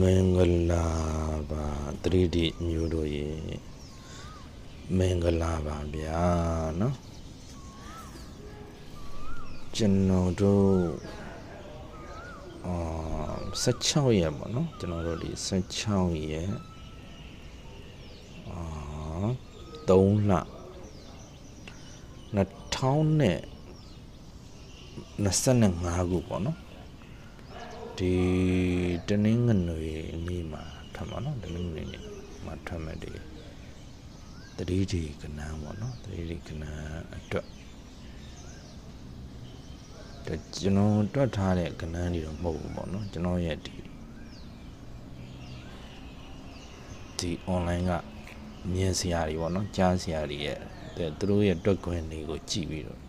မင်္ဂလာပါတတိတိမျိုးတို့ရေမင်္ဂလာပါဗျာနော်ကျွန်တော်တို့အာ16ရက်ပေါ့နော်ကျွန်တော်တို့ဒီ16ရက်အာ3လ2025ခုပေါ့နော် ဒီတနင်္ဂနွေနေ့မှာထွက်မှာနော်တနင်္ဂနွေနေ့မှာထွက်မဲ့ဒီတတိဒီကနန်းပေါ့နော်တတိဒီကနန်းအတွက်ဒါကျွန်တော်တွက်ထားတဲ့ကနန်းတွေတော့မဟုတ်ဘူးပေါ့နော်ကျွန်တော်ရဲ့ဒီဒီ online ကမြင်စရာတွေပေါ့နော်ကြားစရာတွေရဲ့တဲ့သူတို့ရဲ့တွက်ခွင့်တွေကိုကြည့်ပြီးတော့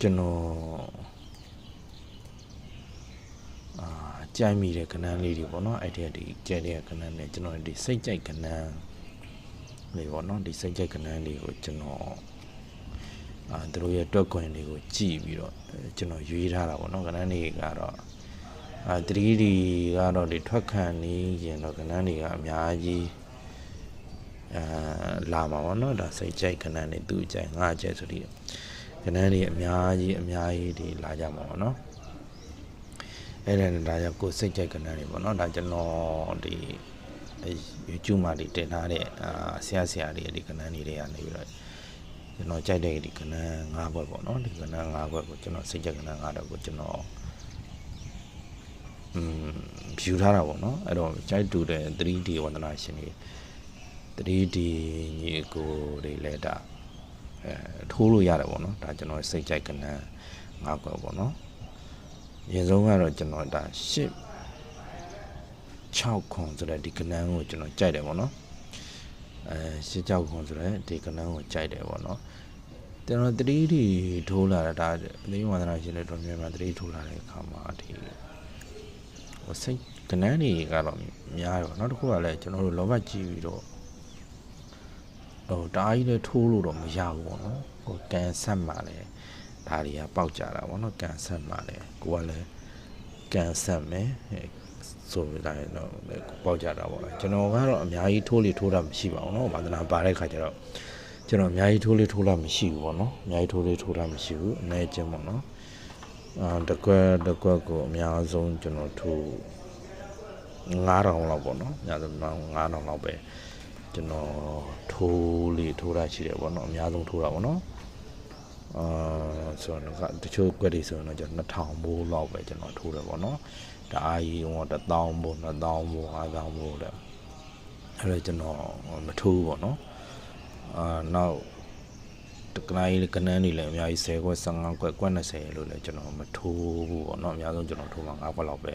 ကျွန်တော် အာ ကြိုက်မိတဲ့ကဏ္ဍလေးတွေပေါ့နော်အဲ့ဒီဒီကြိုက်တဲ့ကဏ္ဍနဲ့ကျွန်တော်ဒီစိတ်ကြိုက်ကဏ္ဍလေးပေါ့နော်ဒီစိတ်ကြိုက်ကဏ္ဍလေးကိုကျွန်တော်အာသူတို့ရဲ့တွက်ခွင်လေးကိုကြည့်ပြီးတော့အဲကျွန်တော်ရွေးထားတာပေါ့နော်ကဏ္ဍလေးကတော့အာ 3D ကတော့ဒီထွက်ခံနေရင်တော့ကဏ္ဍတွေကအများကြီးအာလာမှာပေါ့နော်ဒါစိတ်ကြိုက်ကဏ္ဍနဲ့သူ့ကြိုက်ငါကြိုက်ဆိုဒီကဏ္ဍတွေအများကြီးအများကြီးဒီလာကြမှာပေါ့နော် အဲ့ဒါနဲ့ဒါကြောင့်ကိုယ်စိတ်ကြိုက်ကဏ္ဍတွေပေါ့နော်ဒါကျွန်တော်ဒီအဲ YouTube မှာဒီတင်ထားတဲ့အာဆရာဆရာတွေဒီကဏ္ဍတွေတွေကနေပြီးတော့ကျွန်တော်ကြိုက်တဲ့ဒီကဏ္ဍ၅ဘွက်ပေါ့နော်ဒီကဏ္ဍ၅ဘွက်ကိုကျွန်တော်စိတ်ကြိုက်ကဏ္ဍ၅တော့ကိုကျွန်တော်อืม view ထားတာပေါ့နော်အဲ့တော့ကြိုက်တူတဲ့ 3D ဝန္ဒနာရှင်တွေ 3D ညီကိုတွေလည်းဒါအဲထိုးလို့ရတယ်ပေါ့နော်ဒါကျွန်တော်စိတ်ကြိုက်ကဏ္ဍ၅ဘွက်ပေါ့နော်အ ရင်ဆုံးကတော့ကျွန်တော်ဒါ8 6ခွန်ဆိုတဲ့ဒီကနန်းကိုကျွန်တော်ကြိုက်တယ်ပေါ့နော်အဲ8 6ခွန်ဆိုတဲ့ဒီကနန်းကိုကြိုက်တယ်ပေါ့နော်ကျွန်တော်3 D ထိုးလာတာဒါပသိဝန္ဒနာရှင်တွေတော်များများ3 D ထိုးလာတဲ့အခါမှာဒီဟိုစိတ်ကနန်းတွေကတော့များတယ်ပေါ့နောက်တစ်ခုကလည်းကျွန်တော်တို့လောဘကြည့်ပြီးတော့ဟိုတအားကြီးလည်းထိုးလို့တော့မရဘူးပေါ့နော်ဟိုကန်ဆက်မှလည်း ဒါတွေကပေါက်ကြတာဗောနော်ကန်ဆက်မှလည်းကိုကလည်းကန်ဆက်မယ်ဆိုပြီးတိုင်းတော့ပေါက်ကြတာဗောကျွန်တော်ကတော့အများကြီးထိုးလေထိုးတာမရှိပါဘူးเนาะဝါသနာပါတဲ့ခါကျတော့ကျွန်တော်အများကြီးထိုးလေထိုးတာမရှိဘူးဗောနော်အများကြီးထိုးလေထိုးတာမရှိဘူးအနည်းချင်းဗောနော်အာတကွက်တကွက်ကိုအများဆုံးကျွန်တော်ထိုး9000လောက်ဗောနော်ညဆုံး9000လောက်ပဲကျွန်တော်ထိုးလေထိုးတာရှိတယ်ဗောနော်အများဆုံးထိုးတာဗောနော် အာဆိုတော့ကတချို့ကွက်တွေဆိုရင်တော့ကျွန်တော်2000မိုးလောက်ပဲကျွန်တော်ထိုးတယ်ပေါ့နော်တအားကြီးဟို1000မိုး2000မိုး5000မိုးတဲ့အဲ့ဒါကျွန်တော်မထိုးဘူးပေါ့နော်အာနောက်တကနိုင်ကနန်းနေလည်းအများကြီး10ခွက်15ခွက်ကွက်20လို့လည်းကျွန်တော်မထိုးဘူးပေါ့နော်အများဆုံးကျွန်တော်ထိုးမှာ9ခွက်လောက်ပဲ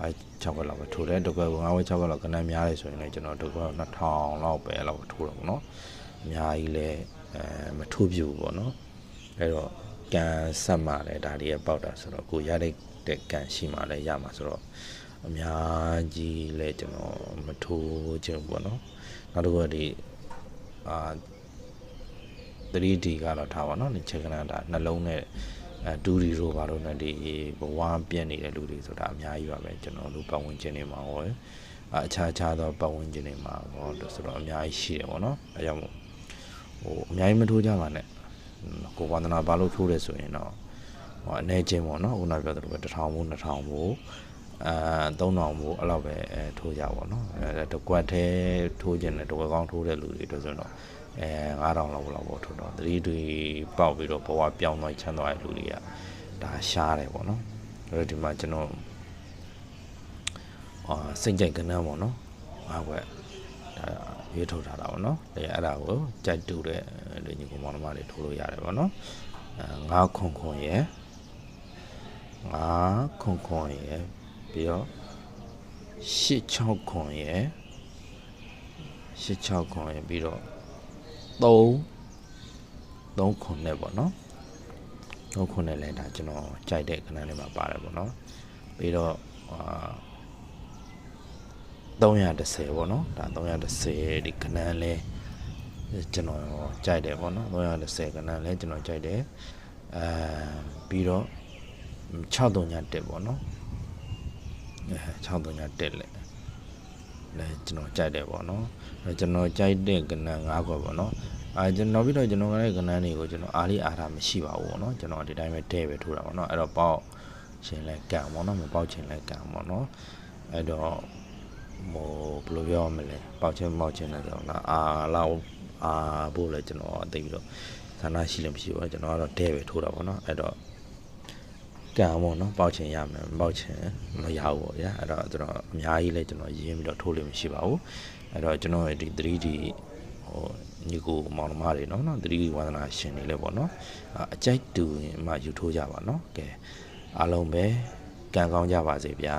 အဲ6ခွက်လောက်ပဲထိုးတယ်တကွက်9ခွက်6ခွက်လောက်ကနန်းများတယ်ဆိုရင်လည်းကျွန်တော်တကွက်2000လောက်ပဲလောက်ထိုးတယ်ပေါ့နော်အများကြီးလည်းအဲမထိုးပြဘူးပေါ့နော် အဲ့တော့ကန်ဆက်မှလည်းဒါတွေကပေါက်တာဆိုတော့ကိုရတဲ့တဲ့ကန်ရှိမှလည်းရမှာဆိုတော့အများကြီးလဲကျွန်တော်မထိုးခြင်းပေါ့နော်နောက်တစ်ခုကဒီအာ 3D ကတော့ထားပါတော့ဒီချက်ကနာဒါနှလုံးနဲ့အဲ 2D တို့ဘာလို့လဲဒီဘဝပြည့်နေတဲ့လူတွေဆိုတာအများကြီးပါပဲကျွန်တော်တို့ပတ်ဝန်းကျင်တွေမှာဟောအခြားခြားသောပတ်ဝန်းကျင်တွေမှာဟောဆိုတော့အများကြီးရှိတယ်ပေါ့နော်အဲကြောင့်မို့ဟိုအများကြီးမထိုးကြပါနဲ့ ကိုဝန္ဒနာဘာလို့ထိုးလဲဆိုရင်တော့ဟိုအနေချင်းပေါ့နော်ခုနပြောသလိုပဲ1000မို့2000မို့အဲ3000မို့အဲ့လောက်ပဲအဲထိုးကြပါတော့အဲတကွက်သေးထိုးခြင်းနဲ့တကွက်ကောင်းထိုးတဲ့လူတွေတို့ဆိုတော့အဲ9000လောက်လောက်ပေါ့ထိုးတော့သတိတွေပေါက်ပြီးတော့ဘဝပြောင်းသွားချမ်းသွားတဲ့လူတွေကဒါရှားတယ်ပေါ့နော်အဲ့ဒီမှာကျွန်တော်အာစိတ်ကြိုက်ကနန်းပေါ့နော်ငါ့ဘက်ဒါ ရွေးထုတ်ထားတာပေါ့နော်အဲအဲ့ဒါကိုကြိုက်တူတဲ့လူညီကောင်မောင်နှမတွေထိုးလို့ရတယ်ပေါ့နော်အဲငါးခွန်ခွန်ရယ်ငါးခွန်ခွန်ရယ်ပြီးတော့ရှစ်ချောက်ခွန်ရယ်ရှစ်ချောက်ခွန်ရယ်ပြီးတော့3 3ခွန်နဲ့ပေါ့နော်3ခွန်နဲ့လည်းဒါကျွန်တော်ကြိုက်တဲ့ခဏလေးမှာပါတယ်ပေါ့နော်ပြီးတော့အာ 310ပေါ့နော်ဒါ310ဒီခဏလဲကျွန်တော်ကြိုက်တယ်ပေါ့နော်310ခဏလဲကျွန်တော်ကြိုက်တယ်အဲပြီးတော့63ညတက်ပေါ့နော်6တုံညာတက်လက်လဲကျွန်တော်ကြိုက်တယ်ပေါ့နော်အဲကျွန်တော်ကြိုက်တဲ့ကဏ္ဍ၅ခွက်ပေါ့နော်အဲကျွန်တော်ပြီးတော့ကျွန်တော်ကလည်းကဏ္ဍတွေကိုကျွန်တော်အားလေးအားထားမရှိပါဘူးပေါ့နော်ကျွန်တော်ဒီတိုင်းပဲတဲ့ပဲထိုးတာပေါ့နော်အဲ့တော့ပေါက်ရှင်လဲကံပေါ့နော်မပေါက်ချင်လဲကံပေါ့နော်အဲ့တော့ ဟိုဘယ်လိုပြောရမလဲပေါက်ချင်ပေါက်ချင်လဲဆိုတော့နော်အာလောက်အာဖို့လဲကျွန်တော်သိပြီးတော့ဌာနရှိလည်းမရှိပါဘူးကျွန်တော်ကတော့တဲ့ပဲထိုးတာပေါ့နော်အဲ့တော့ကံပေါ့နော်ပေါက်ချင်ရမယ်မပေါက်ချင်မရဘူးပေါ့ဗျာအဲ့တော့ကျွန်တော်အများကြီးလဲကျွန်တော်ရင်းပြီးတော့ထိုးလို့မရှိပါဘူးအဲ့တော့ကျွန်တော်ရဲ့ဒီ 3D ဟိုညီကိုမောင်နှမတွေနော်နော် 3D ဝါသနာရှင်တွေလဲပေါ့နော်အအကြိုက်တူရင်မှယူထိုးကြပါနော်ကဲအားလုံးပဲကံကောင်းကြပါစေဗျာ